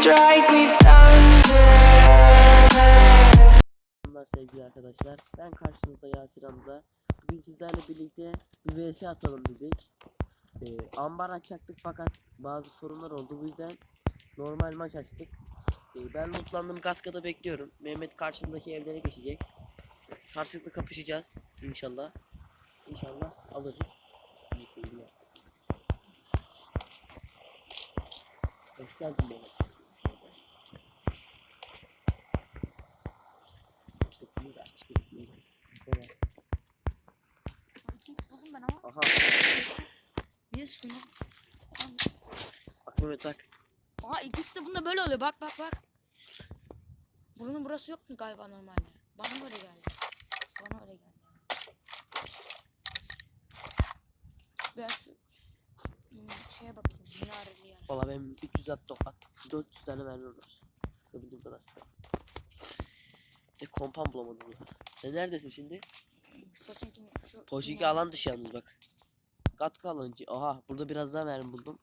strike me thunder. Selamlar sevgili arkadaşlar. Ben karşınızda Yasir Hamza. Bugün sizlerle birlikte bir vs atalım dedik. Ee, ambar açacaktık fakat bazı sorunlar oldu. Bu yüzden normal maç açtık. Ee, ben lootlandım kaskada bekliyorum. Mehmet karşımdaki evlere geçecek. Karşılıklı kapışacağız inşallah. İnşallah alırız. İyi seyirler. Hoş geldin Mehmet. Sesimiz açık gözüküyor. Evet. Buldum ben ama. Aha Niye sıkıyorsun? bak Mehmet bak. Aha ikisi de bunda böyle oluyor. Bak bak bak. Bunun burası yok mu galiba normalde? Bana böyle geldi. Bana öyle geldi. Hmm, şeye bakayım. Minareli yer. Valla benim 300 at tokat 400 tane mermim var. Sıkabildiğim kadar sıkalım. Bir de kompan bulamadım ya. Sen neredesin şimdi? Şu minare- alan dışı yalnız bak. Katkı alanıcı. Aha burada biraz daha mermi buldum.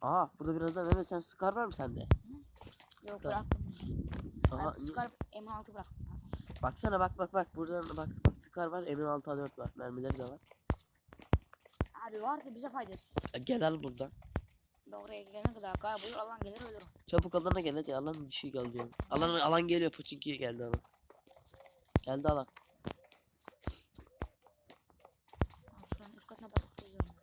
Aha burada biraz daha Mehmet sen Scar var mı sende? Yok Sıkar. bıraktım. Aha Ben niye- çıkarıp M6 bıraktım. baksana bak bak bak buradan bak bak Scar var M16 A4 var mermileri de var. Abi var ki bize faydası. Gel al buradan. Oraya gelene kadar kayboluyor. Alan gelir ölürüm. Çabuk alana gel hadi alan dışı gel diyorum. Alan alan geliyor Pochinki'ye geldi alan. Geldi alan. Şuranın üst katına bakıp geziyorum.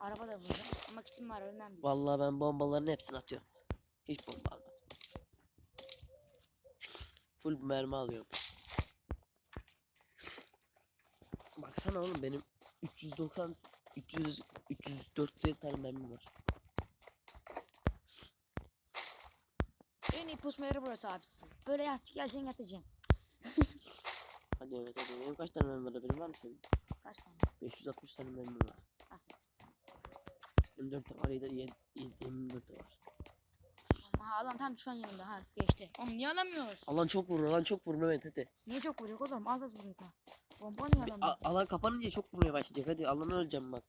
Araba da bulacağım. Ama kitim var ölmem. bir. Vallahi ben bombaların hepsini atıyorum. Hiç bomba almadım. Full mermi alıyorum. Baksana oğlum benim 390 300 304 tane mermim var. En iyi pusma yeri burası abisi. Böyle yat, geleceksin yatacaksın. Hadi evet hadi. Benim kaç tane mermim var haberin var mı senin? Kaç tane? 560 tane mermim var. Ah. 24 de var ya da 24 de var. Ama alan tam şu an yanında ha geçti. Oğlum niye alamıyoruz? Alan çok vurur alan çok vurur Mehmet hadi. Niye çok vuruyor oğlum? Az az vuruyor. Bomba niye Bir- alamıyor? a- alan kapanınca çok vurmaya başlayacak hadi alanı öleceğim bak.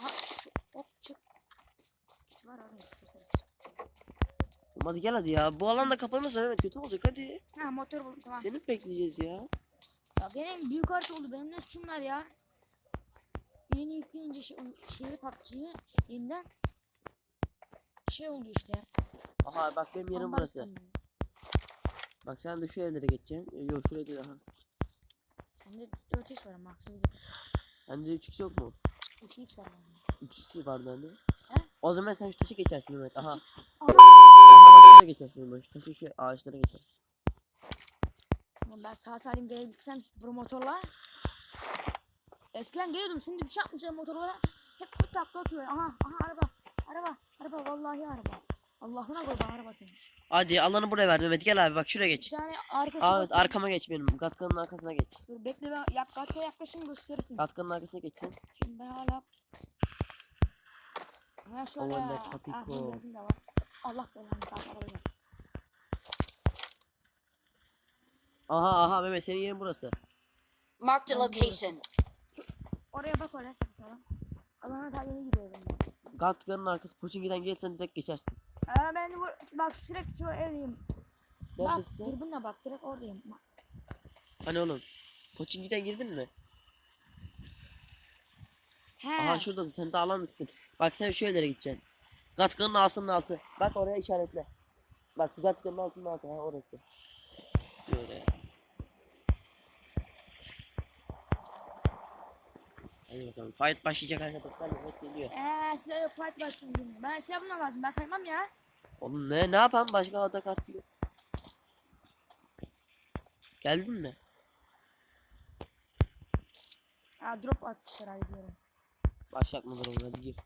Aha şu ok çık. Var abi keseriz. Oğlum Hadi gel hadi ya. Bu alanda kapanırsa Mehmet kötü olacak hadi. Ha motor buldum tamam. Seni bekleyeceğiz ya? Ya gene büyük harita oldu. Benim ne suçum var ya? Yeni yükleyince şey, şeyi PUBG'yi yeniden şey oldu işte. Aha bak benim yerim burası. yüklenmiyor. Bak sen de şu evlere geçeceksin. Ee, Yok şuraya değil aha. Sende 4x var ama haksızlık. Sende 3x yok mu? 2x var bende. 3x var bende. He? O zaman sen şu taşı geçersin Mehmet. Aha. Aha bak şuraya geçersin Mehmet. Şu taşı şu ağaçlara geçersin. Ulan ben sağ salim gelebilsem bu motorla. Eskiden geliyordum şimdi bir şey yapmışlar motorlara. Hep bu takla atıyor. Aha aha araba. Araba. Araba vallahi araba. Allah'ına koy bana araba senin. Hadi alanı buraya ver Mehmet. Gel abi bak şuraya Bir geç. tane arkası Aa, evet var. arkama geç benim. Gatkanın arkasına geç. Dur bekle ben yak katta yaklaşın gösterirsin. Gatkanın arkasına geçsin. Şimdi ben hala ben şöyle ah benzin de var. Allah belanı kalk arabaya. Aha aha Mehmet senin yerin burası. Marked a Ben biliyorum. location. Oraya bak oraya sakın Alana daha yeni gidiyorum ben. Gatkanın arkası Pochinki'den gelsen direkt geçersin. Aa, ben bu, bak sürekli şu evdeyim. Bak Neredesin? sen? dürbünle bak direkt oradayım. Bak. Hani oğlum? Pochinki'den girdin mi? He. Aha şurada da sen de alanmışsın. Bak sen şu evlere gideceksin. Gatkanın altının altı. Bak oraya işaretle. Bak Gatkanın altının altı. Ha orası. Şöyle. Hadi bakalım. Fight başlayacak arkadaşlar. Mehmet geliyor. Eee size yok fight başlayayım. Ben size bunlar lazım. Ben saymam ya. Oğlum ne ne yapalım? Başka hata kartı yok. Geldin mi? Aa drop atmışlar hadi diyorum. Başlatma durumu hadi gir.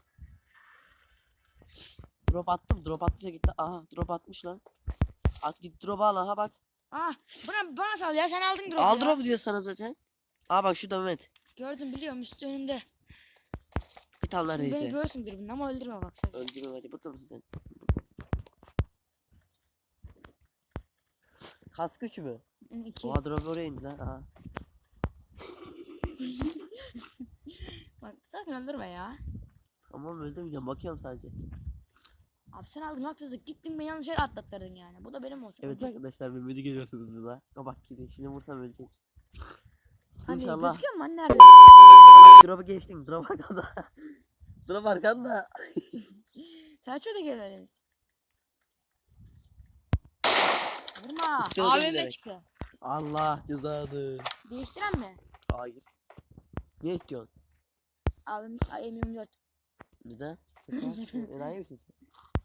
Drop attım. Drop attıysa gitti. Aha drop atmış lan. At git drop al aha bak. Ah bana, bana sal ya sen aldın drop'u Al ya. drop diyor sana zaten. Aa bak şurada Mehmet. Gördüm biliyorum üstü önümde. Al Şimdi beni neredeyse. görürsün dürbünle ama öldürme bak sen. Öldürme hadi burada mısın sen? Kask güç mü? Hı, İki. Oha drop oraya indi lan. Aha. Bak sakın öldürme ya. Tamam öldürmeyeceğim bakıyorum sadece. Abi sen aldın haksızlık. Gittin beni yanlış yere atlattırdın yani. Bu da benim olsun. Evet arkadaşlar Mehmet'i görüyorsunuz burada. Kabak gibi. Şimdi vursam ölecek. Hani İnşallah. gözüküyor mu? Nerede? Drop'u geçtin. Drop arkanda. Drop arkanda. Sen şurada geliriz. Vurma. İstemedim AVM çıktı. Allah cezanı. Değiştiren mi? Hayır. Ne istiyorsun? AVM M24. Neden? Sen enayi misin sen?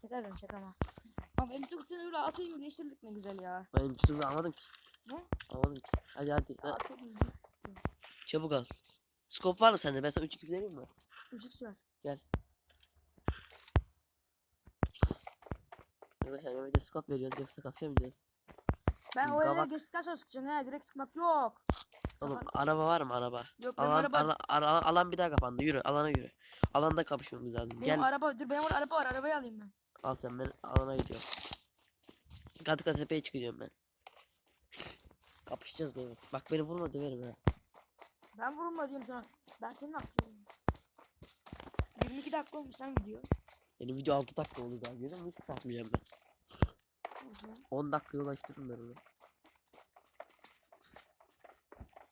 Şaka yapıyorum şaka ama. Ama benim çok sinirli öyle atayım değiştirdik ne güzel ya. Ben tutumu almadım ki. Ne? Almadım ki. Hadi hadi. İyi. Çabuk al. Skop var mı sende? Ben sana 3 2 vereyim mi? Ücük var. Arkadaşlar Mehmet'e skop veriyoruz yoksa kapışamayacağız. Ben o evlere Gavak. geçtikten sonra sıkacaksın ha. Direkt sıkmak yok. Oğlum araba var mı araba? Yok benim Alan, araba. alan, alan, alan bir daha kapandı. Yürü alana yürü. Alanda kapışmamız lazım. benim Gel araba. Dur benim orada araba var. Arabayı alayım ben. al sen ben alana gidiyorum. Katı katı tepeye çıkacağım ben. Kapışacağız Mehmet. Bak beni vurma döverim ha. Ben vurulma diyorum sana. Ben senin aklım. 22 dakika olmuş lan gidiyor. Benim video 6 dakika oldu daha. Görüyor musun? Hiç satmayacağım ben. 10 dakikaya ulaştırdım ben onu.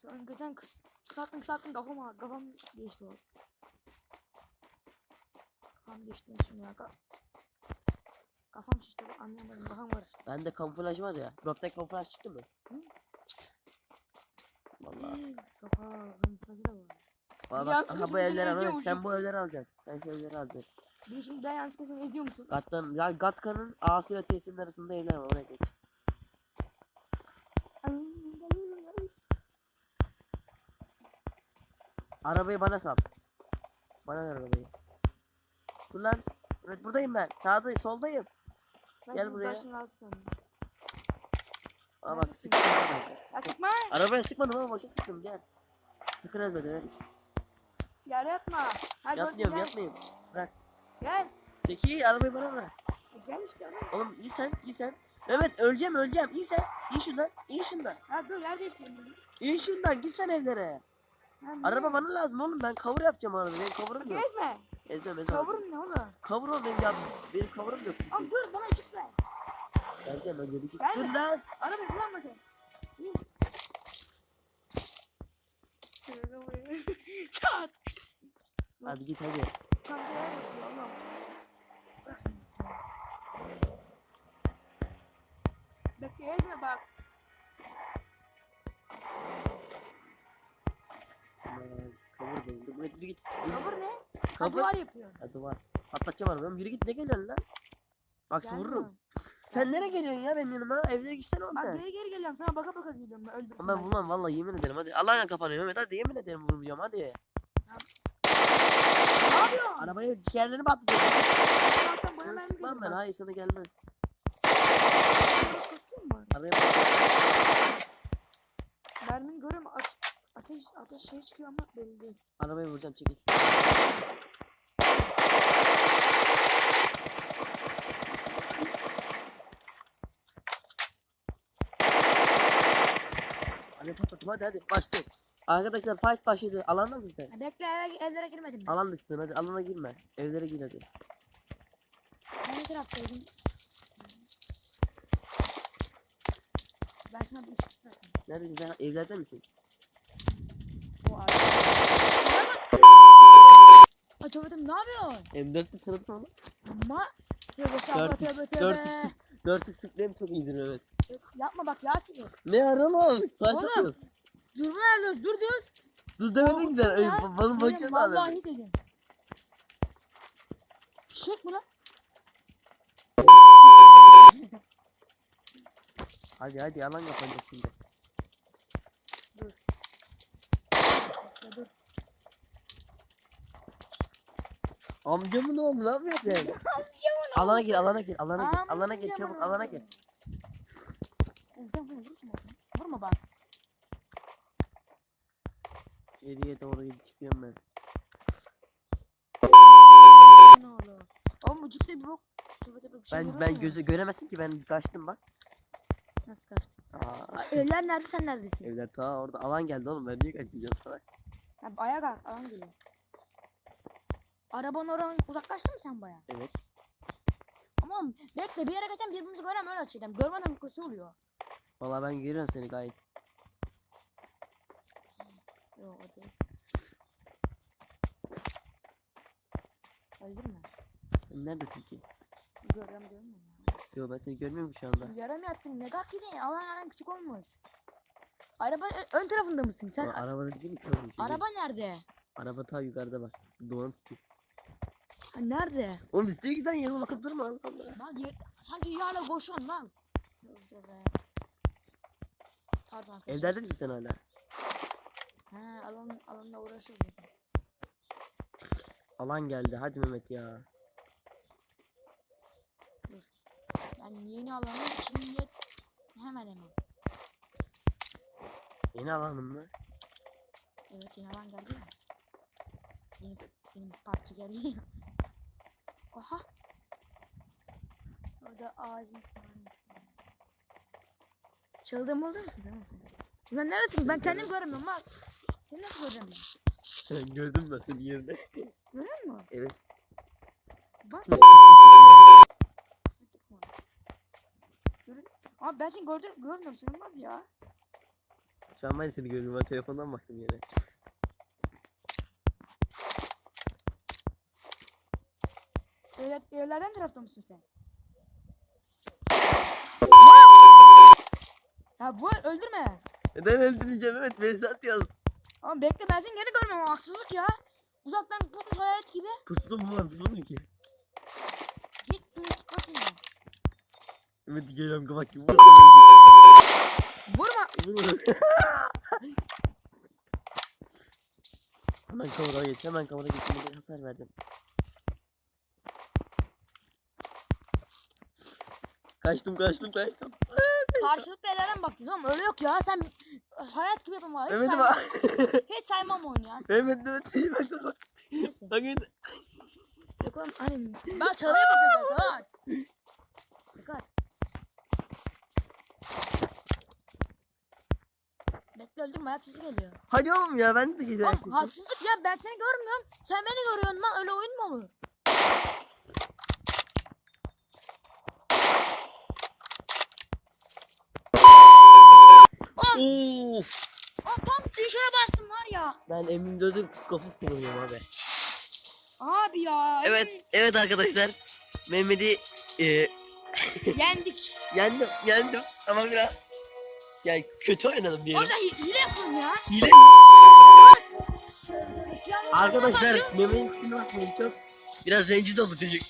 Sen geçen kıs kısalttın kısalttın kafam kafam değişti o. Kafam değişti şimdi ya. Ka- Kafam şişti anlayamadım kafam karıştı. Bende kamuflaj var ya. Drop'ta kamuflaj çıktı mı? Hı? Vallahi. Sokağa da var. Aha bu evleri al. Sen bu evleri alacaksın. Sen şu evleri alacaksın. Bir şimdi ben yanlışlıkla seni eziyor musun? Gatkan, ya Gatkan'ın A'sı ile T'sinin arasında evler var. Oraya geç. Arabayı bana sal. Bana ver arabayı. Dur lan. Evet buradayım ben. Sağdayım, soldayım. Gel bunu buraya. başına alsam. Aa bak sıktım. Ya sıkma. Arabaya sıkmadım ama boşa sıktım gel. Sakın ezme beni. Yere yatma. Hadi Yapmıyorum gel. yapmayayım. Bırak. Gel. Çekil arabayı bana bırak. Gel işte oğlum. Oğlum iyi sen iyi sen. Evet öleceğim öleceğim. İyi sen. İyi şundan. İyi şundan. Ha dur yer değiştireyim. İyi şundan. Git sen evlere. Ha? Araba bana lazım oğlum. Ben cover yapacağım arada. Benim cover'ım yok. Gezme. Ezmem ezmem. Kavurun ne oğlum? Cover ol benim ya. Benim cover'ım yok. Abi dur bana çık ver. Vereceğim ben geri git. Dur lan. Arabayı kullanma sen. Çat. Hadi git hadi. Bakıyor oğlum. Bak benim. Dur yürü git. Kavur ne? Ha Cover. duvar yapıyor. Hadi var. Patlatacağım arabayı. Yürü git ne geliyorsun lan? Bak vururum. Sen nereye geliyorsun ya benim yanıma? Evlere gitsene oğlum Bak sen. geri geri geliyorum sana baka baka geliyorum ben öldürsün. Ama ben vurmam vallahi yemin ederim hadi. Allah'ına kapanıyor Mehmet hadi yemin ederim vurmayacağım hadi. Ne yapıyorsun? Arabaya ciğerlerini patlatacağım. Zaten bana mermi sıkmam ben hayır sana gelmez. Arabaya. Mermin görüyorum ateş, ateş, ateş şey çıkıyor ama belli değil. Arabaya vuracağım çekil. Hadi patlatım hadi hadi başlayalım. Arkadaşlar fight başladı. Alanda mısın sen? Bekle eve, evlere girmedim ben. Alan dışısın hadi alana girme. Evlere gir hadi. Ben ne taraftaydım? Ben sana bir çıktı zaten. Neredesin sen? Evlerde misin? Ağaç. Ay tövbe ne yapıyorsun? M4'ü tanıtma onu. Ama tövbe estağfurullah 4 tövbe 4 tövbe. 4 sıklarım çok iyidir evet. Yapma bak Yasin. Ne arama oğlum? Sen Oğlum. yapıyorsun. Durma ayarlıyoruz dur diyoruz. Dur demedin Korktun sen. Ay, ya. ba- Balın Dedim, başına da Vallahi dedim. Şık mı lan? Hadi hadi yalan yapacak şimdi. Ya dur. Amcamın oğlu ne yapıyorsun sen? alana gir alana gir alana gir. Alana gir çabuk alana gir. Sen bunu vurma. Vurma bak. Geriye doğru gidip çıkıyorum ben. Ne olur. Oğlum ucukta bir bok. Bir şey Ben ben mu? gözü göremezsin ki ben kaçtım bak. Nasıl? Aa, Ay, Evler nerede sen neredesin? evler ta orada alan geldi oğlum ben niye kaçmayacağım sana? Ha, ayağa kalk. Alan geliyor. Araban oradan uzaklaştı mı sen baya? Evet. Tamam bekle bir yere geçen birbirimizi görem öyle açacağım. Görmeden kötü oluyor. Valla ben görüyorum seni gayet. Yok o değil. Öldürme. Sen neredesin ki? Görüyorum diyorum ya. Yo ben seni görmüyorum ki şu anda. Yarım yattın ne kadar gidin alan alan küçük olmuş. Araba ön tarafında mısın sen? Ulan arabada değil mi Araba nerede? Araba ta yukarıda bak. Doğan tutuyor. Ha, nerede? Oğlum ki ben yanıma bakıp durma Allah Allah. Lan yer, sanki yağla koşuyorsun lan. Be. Pardon arkadaşlar. Evlerde misin sen hala? He alan, alanla uğraşıyoruz. Alan geldi hadi Mehmet ya. Yani yeni alanın içinde hemen hemen. Yeni alanım mı? Evet yeni alan geldi ya. Yeni, yeni parça geldi ya. Oha. Orada ağacın sağında. Çıldırma olur musun sen? Sen neresin? Ben kendim göremiyorum bak. Seni nasıl göreceğim ben? Gördüm ben seni yerine. Görüyor musun? Evet. Bak. Görün. Abi ben seni gördüm, görmüyorum senin var ya. Şu an ben seni görüyorum. Ben telefondan baktım yere. Evet, evlerden tarafta mısın sen? Ya bu öldürme. Neden öldüreceğim Mehmet? Vesat yaz. Ama bekle ben seni geri görmüyorum. Haksızlık ya. Uzaktan tutmuş hayalet gibi. Puslu mu var? Mu ki? Git dur kaçın ya. Mehmet geliyorum kapak gibi. Ölecek. Vurma. Vur. hemen kavura geç. Hemen kavura geç. Hasar verdim. Kaçtım kaçtım kaçtım. Karşılıklı ellerden bakacağız ama öyle yok ya. Sen hayat gibi yapma. Hiç, Mehmet'im saymam. Hiç saymam oyunu ya. Mehmet Mehmet değil bak bak. Neyse. Bak Mehmet. Yok oğlum hani. Ben çalıya bakacağız salak. Dikkat. Bekle öldürme ayak sesi geliyor. Hadi oğlum ya ben de geliyorum. Oğlum haksızlık ya ben seni görmüyorum. Sen beni görüyorsun lan öyle oyun mu olur? Of. Oğlum tam dışarı bastım var ya. Ben emin dördün psikofis kullanıyorum abi. Abi ya. Evet evet arkadaşlar. Mehmet'i e, Yendik. yendim yendim ama biraz yani kötü oynadım diyelim. Orada hi- hile yapıyorum ya. Hile. Arkadaşlar Mehmet'in kusura bakmayın çok biraz rencide oldu çocuk.